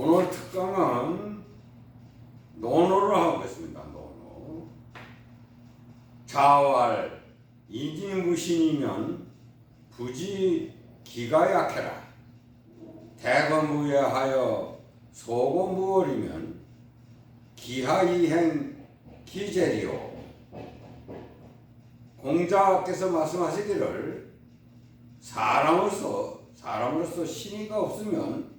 오늘 특강은 논어를 하고 있습니다. 논어. 자활 이기무신이면 부지 기가 약해라. 대건부여하여 소고무월이면 기하이행 기재리요. 공자께서 말씀하시기를 사람으로서 사람으로서 신의가 없으면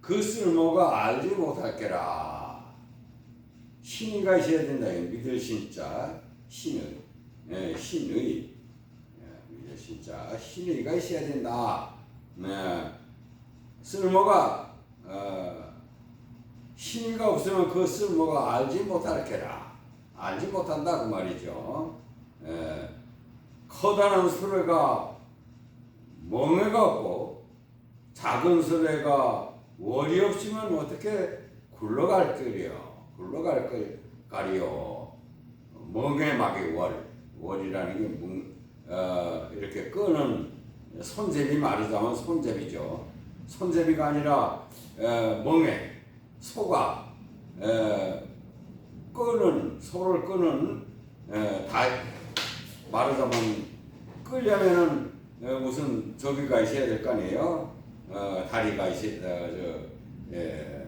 그 쓸모가 알지 못할게라. 신의가 있어야 된다. 믿을 신자 신의 예, 신의 예, 믿을 신자 신의가 있어야 된다. 네. 쓸모가 어, 신의가 없으면 그 쓸모가 알지 못할게라. 알지 못한다 그 말이죠. 예, 커다란 수레가 멍해가 없고 작은 수레가 월이 없으면 어떻게 굴러갈 거리요? 굴러갈 거 가리요? 멍해막이 월 월이라는 게 뭉, 어, 이렇게 끄는 손잡이 말하자면 손잡이죠. 손잡이가 아니라 에, 멍해 소가 에, 끄는 소를 끄는 에, 다 말하자면 끌려면은 어, 무슨 저기가 있어야 될 거 아니에요? 어, 다리가 있어야 어, 저 예,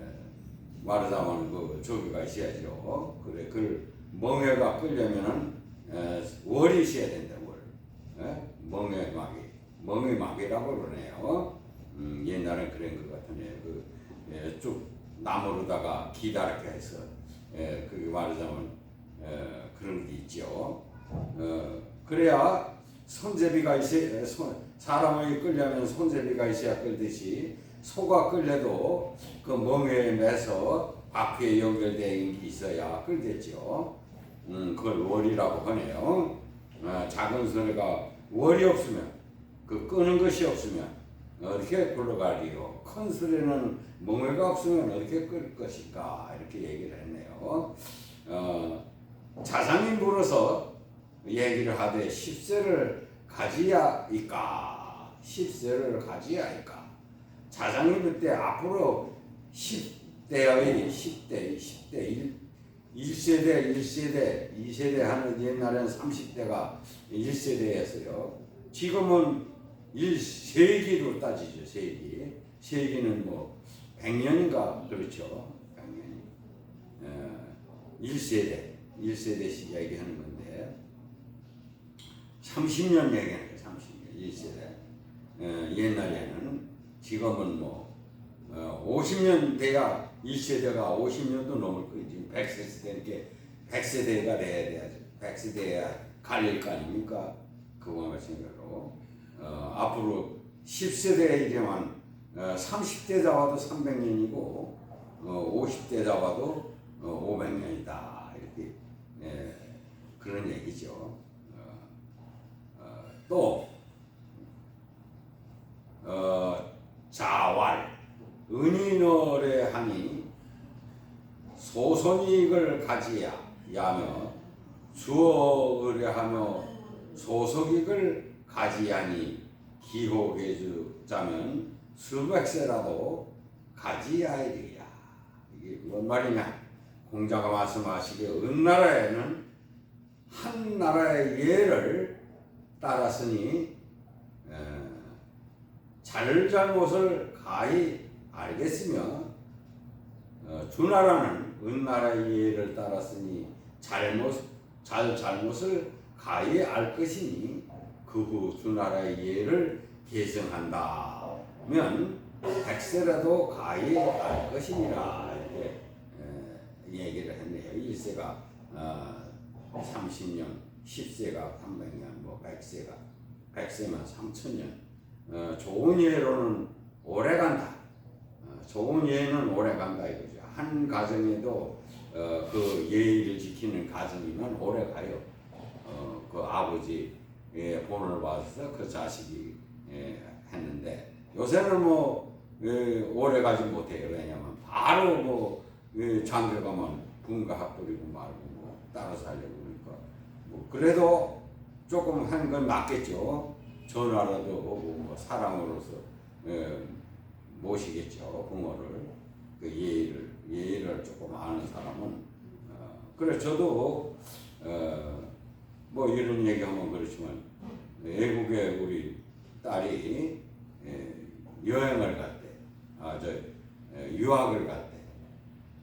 말하자면 그 저기가 있어야죠. 그래 그 멍해가 끌려면은 에, 월이 있어야 된다 월. 예? 멍해막이 멍해막이라고 그러네요. 음, 옛날엔 그런 것 같으네. 그, 예, 쭉 나무로다가 기다랗게 해서 예, 그게 말하자면 예, 그런 게 있죠. 어, 그래야 손잡이가 있어야 손, 사람이 끌려면 손잡이가 있어야 끌듯이 소가 끌려도 그 멍에에 매서 바퀴에 연결된 게 있어야 끌겠죠. 음, 그걸 월이라고 하네요. 어, 작은 소리가 월이 없으면 그 끄는 것이 없으면 어떻게 굴러가리요? 큰 소리는 멍에가 없으면 어떻게 끌 것일까? 이렇게 얘기를 했네요. 어, 자상이 물어서 얘기를 하되 10세를 가지야 이까? 10세를 가지야 이까? 자장이 그때 앞으로 10대의 10대 10대 1, 1세대 1세대 2세대 하는 옛날엔 30대가 1세대였어요. 지금은 1세기로 따지죠 세기. 세기는 뭐 100년인가 그렇죠? 100년이. 어, 1세대 1세대씩 얘기하는 건데 30년 얘기하는 거예요. 30년 1세대. 어, 옛날에는 지금은 뭐 어, 50년 돼야 1세대가 50년도 넘을 거예요. 지금 100세대 이렇게 100세대가 돼야 돼야죠. 100세대야 갈릴 거 아닙니까? 그거 마찬가지로 어, 앞으로 10세대에 이르면 어, 30대 잡아도 300년이고 어, 50대 잡아도 어, 500년이다 이렇게 예, 그런 얘기죠. 또 어, 자활 은인어래 하니 소선이익을 가지야 야며 주어 의뢰하며 소속익을 가지야니 기호계주자면 수백세라도 가지야이리야 이게 뭔 말이냐? 공자가 말씀하시기에 은나라에는 한 나라의 예를 따랐으니 에, 잘잘못을 가히 알겠으며 어, 주나라는 은나라의 예를 따랐으니 잘못 잘 잘못을 가히 알 것이니 그 후 주나라의 예를 계승한다면 백세라도 가히 알 것이니라 이렇게 에, 얘기를 했네요. 1세가 어, 30년, 10세가 300년, 뭐 100세가 100세만 3000년. 어, 좋은 예로는 오래 간다. 어, 좋은 예는 오래 간다 이거죠. 한 가정에도 어, 그 예의를 지키는 가정이면 오래 가요. 어, 그 아버지 예, 본을 받아서 그 자식이 예, 했는데 요새는 뭐 예, 오래 가지 못해요. 왜냐면 바로 뭐 예, 장교 가면 분가학 부리고 말고 뭐 따라 살려고 그러니까 뭐 그래도 조금 한 건 맞겠죠. 전화라도 뭐 사랑으로서 예, 모시겠죠 부모를. 그 예의를 예의를 조금 아는 사람은 어, 그래 저도 어, 뭐 이런 얘기하면 그렇지만 외국에 우리 딸이 예, 여행을 갔대 아저 유학을 갔대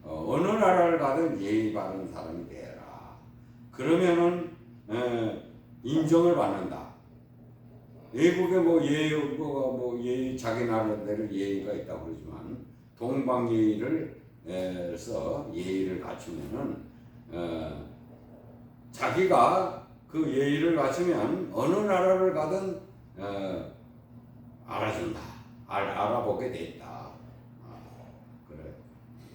어, 어느 나라를 가든 예의 바른 사람이 되라 그러면은 에, 인정을 받는다. 외국에 뭐 예의 뭐, 뭐 예의 자기 나라대로 예의가 있다고 그러지만 동방 예의를 에서 예의를 갖추면은 어, 자기가 그 예의를 갖추면 어느 나라를 가든 어, 알아준다. 알, 알아보게 돼 있다. 어, 그래.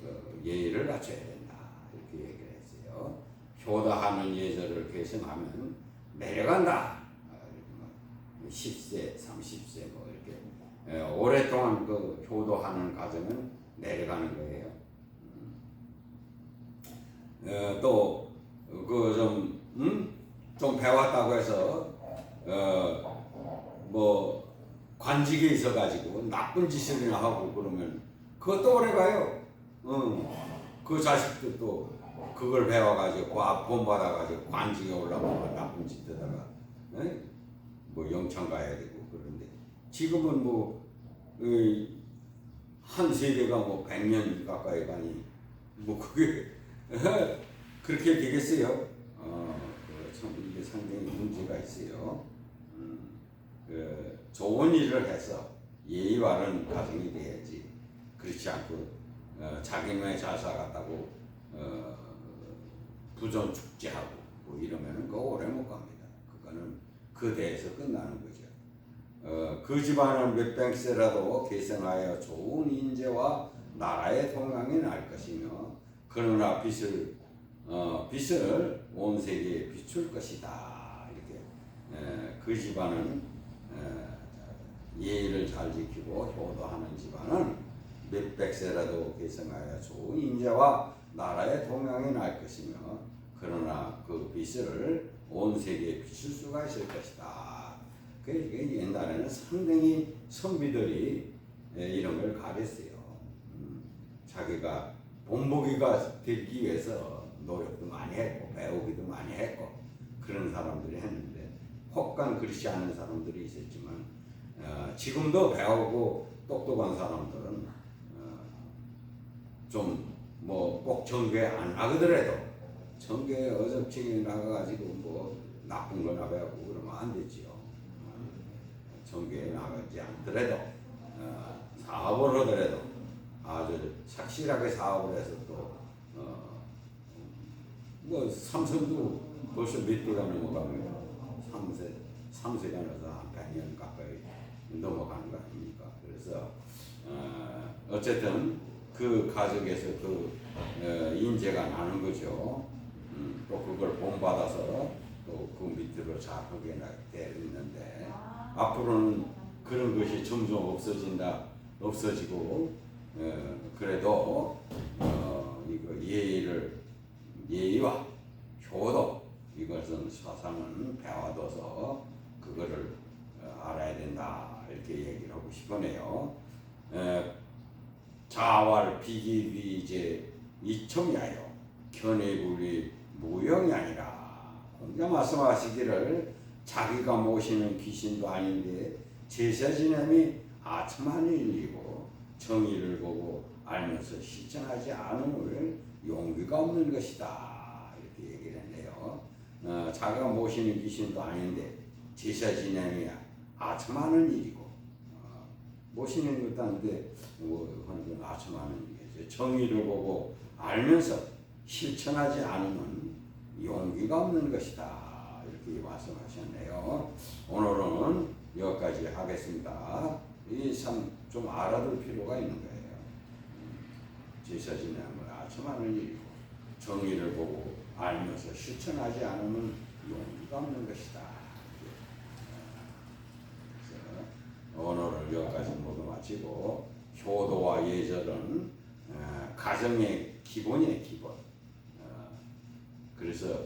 그 예의를 갖춰야 된다. 이렇게 얘기를 했어요. 효도하는 예절을 계승하면 내려간다 어, 이렇게 뭐 10세 30세 뭐 이렇게 에, 오랫동안 그 효도하는 과정은 내려가는 거예요. 어, 또그좀 음? 좀 배웠다고 해서 어 뭐 관직에 있어가지고 나쁜 짓을이나 하고 그러면 그것도 오래 가요. 어. 그 자식도 또 그걸 배워가지고 과- 본받아가지고 관직에 올라가면 나쁜 짓 하다가 에? 뭐 영창 가야 되고 그런데 지금은 뭐, 이, 한 세대가 뭐 100년 가까이 가니, 뭐 그게, 그렇게 되겠어요? 어, 그 참, 이게 상당히 문제가 있어요. 음, 그 좋은 일을 해서 예의 바른 가정이 돼야지. 그렇지 않고, 어, 자기네 잘 살았다고, 어, 부전 축제하고, 뭐 이러면은 그거 오래 못 갑니다. 그거는 그 대에서 끝나는 거죠. 어, 그 집안은 몇백 세라도 계승하여 좋은 인재와 나라의 동향이 날 것이며 그러나 빛을 어, 빛을 온 세계에 비출 것이다 이렇게 에, 그 집안은 에, 예의를 잘 지키고 효도하는 집안은 몇백 세라도 계승하여 좋은 인재와 나라의 동향이 날 것이며 그러나 그 빛을 온 세계에 비출 수가 있을 것이다. 그 이게 옛날에는 상당히 선비들이 예, 이런 걸 가렸어요. 음, 자기가 본보기가 되기 위해서 노력도 많이 했고 배우기도 많이 했고 그런 사람들이 했는데 혹간 그렇지 않은 사람들이 있었지만 어, 지금도 배우고 똑똑한 사람들은 어, 좀 뭐 꼭 전교에 안 나가더라도 전교에 어접층에 나가가지고 뭐 나쁜 거나 배우고 그러면 안 되지요. 전교에 나가지 않더라도 어, 사업을 하더라도 아주 착실하게 사업을 해서 또 어, 뭐 삼성도 벌써 몇 대가 넘어갑니다. 3세, 3세가 넘어서 한 100년 가까이 넘어가는 거 아닙니까? 그래서 어, 어쨌든 그 가족에서 그 어, 인재가 나는 거죠. 음, 또 그걸 본받아서 또 그 밑으로 잘 하게 되어 있는데 앞으로는 그런 것이 점점 없어진다, 없어지고 어, 그래도 어, 이거 예의를 예의와 효도 이것은 사상은 배워둬서 그거를 어, 알아야 된다 이렇게 얘기를 하고 싶으네요. 에, 자활 비기비제 이청야요 견해불이 무용이 아니라. 공자 말씀하시기를 자기가 모시는 귀신도 아닌데 제사 지냄이 아첨하는 일이고 정의를 보고 알면서 실천하지 않음을 용기가 없는 것이다. 이렇게 얘기를 했네요. 어, 자기가 모시는 귀신도 아닌데 제사 지냄이 아첨하는 일이고 어, 모시는 것도 아닌데 뭐 하는 건 아첨하는 일이죠. 정의를 보고 알면서 실천하지 않으면 용기가 없는 것이다. 이렇게 말씀하셨네요. 오늘은 여기까지 하겠습니다. 이참좀 알아둘 필요가 있는 거예요. 제사 지내면 아첨하는 일이고 정의를 보고 알면서 실천하지 않으면 용기가 없는 것이다. 언어를 여기까지 모두 마치고 효도와 예절은 가정의 기본이에요 기본. 어, 그래서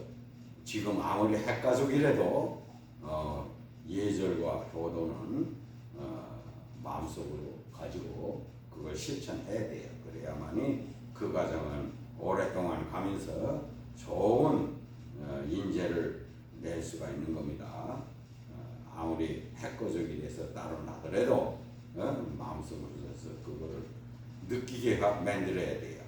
지금 아무리 핵가족이라도 어, 예절과 효도는 어, 마음속으로 가지고 그걸 실천해야 돼요. 그래야만이 그 가정은 오랫동안 가면서 좋은 그래도 어? 마음속으로 그래서 그거를 느끼게 만들어야 돼요.